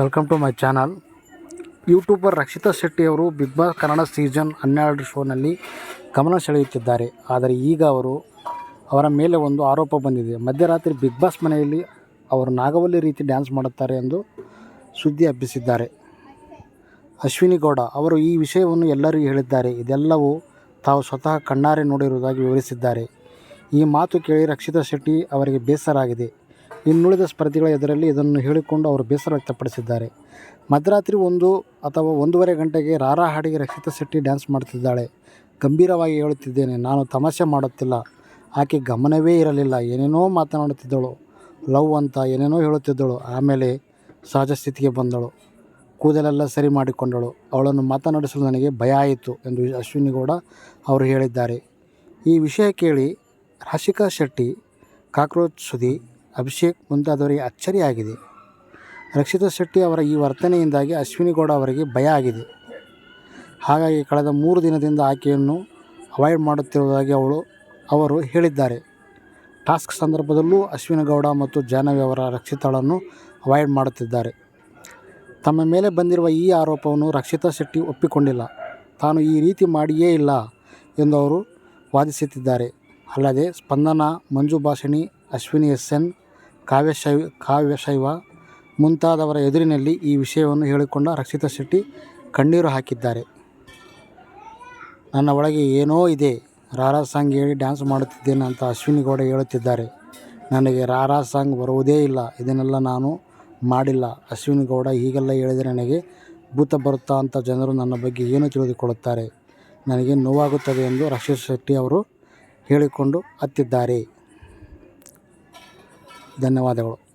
Welcome to my channel YouTuber Rakshita Shetty ಅವರು Bigg boss Kannada season ಹನ್ನೆರಡು ಶೋನಲ್ಲಿ ಗಮನ ಸೆಳೆಯುತ್ತಿದ್ದಾರೆ. ಆದರೆ ಈಗ ಅವರು ಅವರ ಮೇಲೆ ಒಂದು ಆರೋಪ ಬಂದಿದೆ. ಮಧ್ಯರಾತ್ರಿ ಬಿಗ್ ಬಾಸ್ ಮನೆಯಲ್ಲಿ ಅವರು ನಾಗವಲ್ಲಿ ರೀತಿ ಡ್ಯಾನ್ಸ್ ಮಾಡುತ್ತಾರೆ ಎಂದು ಸುದ್ದಿ ಹಬ್ಬಿಸಿದ್ದಾರೆ. ಅಶ್ವಿನಿ ಗೌಡ, ಅವರು ಈ ವಿಷಯವನ್ನು ಎಲ್ಲರಿಗೂ ಹೇಳಿದ್ದಾರೆ. ಇದೆಲ್ಲವೂ ತಾವು ಸ್ವತಃ ಕಣ್ಣಾರೆ ನೋಡಿರುವುದಾಗಿ ವಿವರಿಸಿದ್ದಾರೆ. ಈ ಮಾತು ಕೇಳಿ ರಕ್ಷಿತಾ ಶೆಟ್ಟಿ ಅವರಿಗೆ ಬೇಸರ ಆಗಿದೆ. ಇನ್ನುಳಿದ ಸ್ಪರ್ಧಿಗಳ ಎದುರಲ್ಲಿ ಇದನ್ನು ಹೇಳಿಕೊಂಡು ಅವರು ಬೇಸರ ವ್ಯಕ್ತಪಡಿಸಿದ್ದಾರೆ. ಮಧ್ಯರಾತ್ರಿ ಒಂದು ಅಥವಾ ಒಂದೂವರೆ ಗಂಟೆಗೆ ರಾರಾ ಹಾಡಿಗೆ ರಕ್ಷಿತಾ ಶೆಟ್ಟಿ ಡ್ಯಾನ್ಸ್ ಮಾಡುತ್ತಿದ್ದಾಳೆ. ಗಂಭೀರವಾಗಿ ಹೇಳುತ್ತಿದ್ದೇನೆ, ನಾನು ತಮಾಷೆ ಮಾಡುತ್ತಿಲ್ಲ. ಆಕೆ ಗಮನವೇ ಇರಲಿಲ್ಲ, ಏನೇನೋ ಮಾತನಾಡುತ್ತಿದ್ದಳು. ಲವ್ ಅಂತ ಏನೇನೋ ಹೇಳುತ್ತಿದ್ದಳು, ಆಮೇಲೆ ಸಹಜ ಸ್ಥಿತಿಗೆ ಬಂದಳು. ಕೂದಲೆಲ್ಲ ಸರಿ ಮಾಡಿಕೊಂಡಳು. ಅವಳನ್ನು ಮಾತನಾಡಿಸಲು ನನಗೆ ಭಯ ಆಯಿತು ಎಂದು ಅಶ್ವಿನಿ ಗೌಡ ಅವರು ಹೇಳಿದ್ದಾರೆ. ಈ ವಿಷಯ ಕೇಳಿ ರಾಶಿಕಾ ಶೆಟ್ಟಿ, ಕಾಕ್ರೋಚ್ ಸುದಿ ಅಭಿಷೇಕ್ ಮುಂತಾದವರಿಗೆ ಅಚ್ಚರಿಯಾಗಿದೆ. ರಕ್ಷಿತಾ ಶೆಟ್ಟಿ ಅವರ ಈ ವರ್ತನೆಯಿಂದಾಗಿ ಅಶ್ವಿನಿ ಗೌಡ ಅವರಿಗೆ ಭಯ ಆಗಿದೆ. ಹಾಗಾಗಿ ಕಳೆದ ಮೂರು ದಿನದಿಂದ ಆಕೆಯನ್ನು ಅವಾಯ್ಡ್ ಮಾಡುತ್ತಿರುವುದಾಗಿ ಅವಳು, ಅವರು ಹೇಳಿದ್ದಾರೆ. ಟಾಸ್ಕ್ ಸಂದರ್ಭದಲ್ಲೂ ಅಶ್ವಿನಿ ಗೌಡ ಮತ್ತು ಜಾಹ್ನವಿ ಅವರ ರಕ್ಷಿತಾಳನ್ನು ಅವಾಯ್ಡ್ ಮಾಡುತ್ತಿದ್ದಾರೆ. ತಮ್ಮ ಮೇಲೆ ಬಂದಿರುವ ಈ ಆರೋಪವನ್ನು ರಕ್ಷಿತಾ ಶೆಟ್ಟಿ ಒಪ್ಪಿಕೊಂಡಿಲ್ಲ. ತಾನು ಈ ರೀತಿ ಮಾಡಿಯೇ ಇಲ್ಲ ಎಂದು ಅವರು ವಾದಿಸುತ್ತಿದ್ದಾರೆ. ಅಲ್ಲದೆ ಸ್ಪಂದನ, ಮಂಜು ಭಾಷಿಣಿ ಅಶ್ವಿನಿ ಎಸ್ ಎನ್ ಕಾವ್ಯಶೈವ ಕಾವ್ಯಶೈವ ಮುಂತಾದವರ ಎದುರಿನಲ್ಲಿ ಈ ವಿಷಯವನ್ನು ಹೇಳಿಕೊಂಡ ರಕ್ಷಿತಾ ಶೆಟ್ಟಿ ಕಣ್ಣೀರು ಹಾಕಿದ್ದಾರೆ. ನನ್ನ ಒಳಗೆ ಏನೋ ಇದೆ. ರಾರಾ ಸಾಂಗ್ ಹೇಳಿ ಡ್ಯಾನ್ಸ್ ಮಾಡುತ್ತಿದ್ದೇನೆ ಅಂತ ಅಶ್ವಿನಿ ಗೌಡ ಹೇಳುತ್ತಿದ್ದಾರೆ. ನನಗೆ ರಾರಾ ಸಾಂಗ್ ಬರುವುದೇ ಇಲ್ಲ. ಇದನ್ನೆಲ್ಲ ನಾನು ಮಾಡಿಲ್ಲ. ಅಶ್ವಿನಿ ಗೌಡ ಹೀಗೆಲ್ಲ ಹೇಳಿದರೆ ನನಗೆ ಭೂತ ಬರುತ್ತಾ ಅಂತ ಜನರು ನನ್ನ ಬಗ್ಗೆ ಏನು ತಿಳಿದುಕೊಳ್ಳುತ್ತಾರೆ? ನನಗೆ ನೋವಾಗುತ್ತದೆ ಎಂದು ರಕ್ಷಿತ್ ಶೆಟ್ಟಿ ಅವರು ಹೇಳಿಕೊಂಡು ಹತ್ತಿದ್ದಾರೆ. ಧನ್ಯವಾದಗಳು.